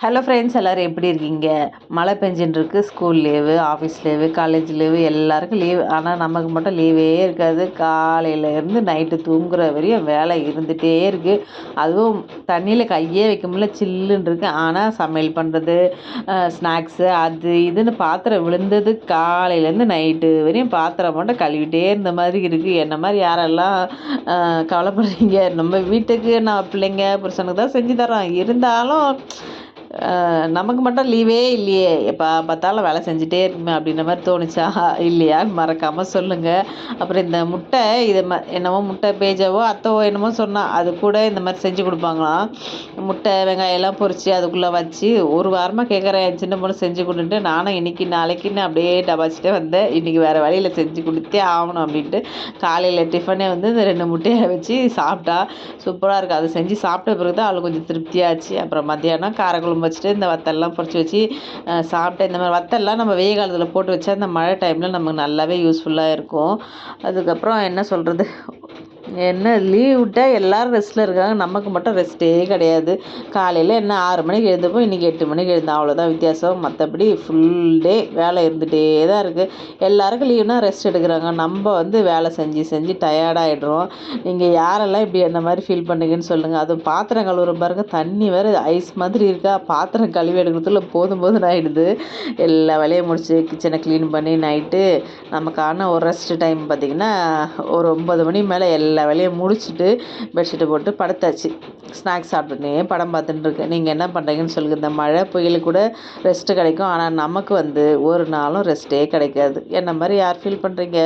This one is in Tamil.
ஹலோ ஃப்ரெண்ட்ஸ் எல்லோரும் எப்படி இருக்கீங்க? மழை பெஞ்சுன்னு இருக்கு school leave office leave college leave எல்லாருக்கும் லீவு ஆனால் நமக்கு மட்டும் லீவே இருக்காது. காலையிலேருந்து நைட்டு தூங்குற வரையும் வேலை இருந்துகிட்டே இருக்குது அதுவும் தண்ணியில் கையே வைக்க முடியல சில்லுன்னு இருக்குது ஆனால் சமையல் பண்ணுறது ஸ்நாக்ஸு அது இதுன்னு பாத்திரம் விழுந்தது. காலையிலேருந்து நைட்டு வரையும் பாத்திரம் மட்டும் கழுவிட்டே இருந்த மாதிரி இருக்குது என்ன மாதிரி யாரெல்லாம் கவலைப்படுறீங்க? நம்ம வீட்டுக்கு நான் பிள்ளைங்க புருஷனுக்கு தான் செஞ்சு தரோம் இருந்தாலும் நமக்கு மட்டும் லீவே இல்லையே. எப்போ பார்த்தாலும் வேலை செஞ்சுட்டே இருக்குமே அப்படின்ற மாதிரி தோணுச்சா? இல்லையான்னு மறக்காமல் சொல்லுங்கள் அப்புறம் இந்த முட்டை இது ம என்னவோ முட்டை பேஜாவோ அத்தவோ என்னமோ சொன்னால் அது கூட இந்த மாதிரி செஞ்சு கொடுப்பாங்களாம். முட்டை வெங்காயம் எல்லாம் பொரித்து அதுக்குள்ளே வச்சு ஒரு வாரமாக கேட்குறேன் என் சின்ன பொண்ணு செஞ்சு கொடுன்ட்டு நானும் இன்றைக்கி நாளைக்குன்னு அப்படியே டபாச்சிட்டே வந்தேன். இன்றைக்கி வேறு வழியில் செஞ்சு கொடுத்தே ஆகணும் அப்படின்ட்டு. காலையில் டிஃபனே வந்து இந்த ரெண்டு முட்டையை வச்சு சாப்பிட்டா சூப்பராக இருக்குது அதை செஞ்சு சாப்பிட்ட பிறகு தான் அவளுக்கு கொஞ்சம் திருப்தியாச்சு. அப்புறம் மத்தியானம் காரக்குழம்பு வச்சுட்டு இந்த வத்தல்லாம் பொறிச்சு வச்சு அஹ், சாப்பிட்டேன் இந்த மாதிரி வத்தல்லாம் நம்ம வெயில் காலத்தில் போட்டு வச்சா இந்த மழை டைமில் நமக்கு நல்லாவே யூஸ்ஃபுல்லாக இருக்கும். அதுக்கப்புறம் என்ன சொல்கிறது என்ன லீவ் விட்டால் எல்லோரும் ரெஸ்ட்டில் இருக்காங்க. நமக்கு மட்டும் ரெஸ்ட்டே கிடையாது. காலையில் என்ன ஆறு மணிக்கு எழுந்தப்போ இன்றைக்கி எட்டு மணிக்கு எழுந்தோம் அவ்வளோதான் வித்தியாசம். மற்றபடி ஃபுல் டே வேலை இருந்துகிட்டே தான் இருக்குது எல்லாருக்கும் லீவ்னால் ரெஸ்ட் எடுக்கிறாங்க. நம்ம வந்து வேலை செஞ்சு செஞ்சு டயர்டாகிடுறோம் நீங்கள் யாரெல்லாம் இப்படி என்ன மாதிரி ஃபீல் பண்ணுங்கன்னு சொல்லுங்கள் அதுவும் பாத்திரம் கழுவுற பாருங்க. தண்ணி வேறு ஐஸ் மாதிரி இருக்கா? பாத்திரம் கழுவி எடுக்கிறதுக்குள்ள போதும் போதும் ஆகிடுது எல்லா வேலையும் முடிச்சு கிச்சனை க்ளீன் பண்ணி நைட்டு நமக்கான ஒரு ரெஸ்ட் டைம் பார்த்திங்கன்னா ஒரு ஒம்பது மணி மேலே எல்லா வேலையை முடிச்சுட்டு பெட்ஷீட்டை போட்டு படுத்தாச்சு. ஸ்நாக்ஸ் சாப்பிட்டுனே படம் பார்த்துட்டு இருக்கேன். நீங்கள் என்ன பண்ணுறீங்கன்னு சொல்லுங்கள் இந்த மழை புயல் கூட ரெஸ்ட்டு கிடைக்கும். ஆனால் நமக்கு வந்து ஒரு நாளும் ரெஸ்ட்டே கிடைக்காது. என்ன மாதிரி யார் ஃபீல் பண்ணுறீங்க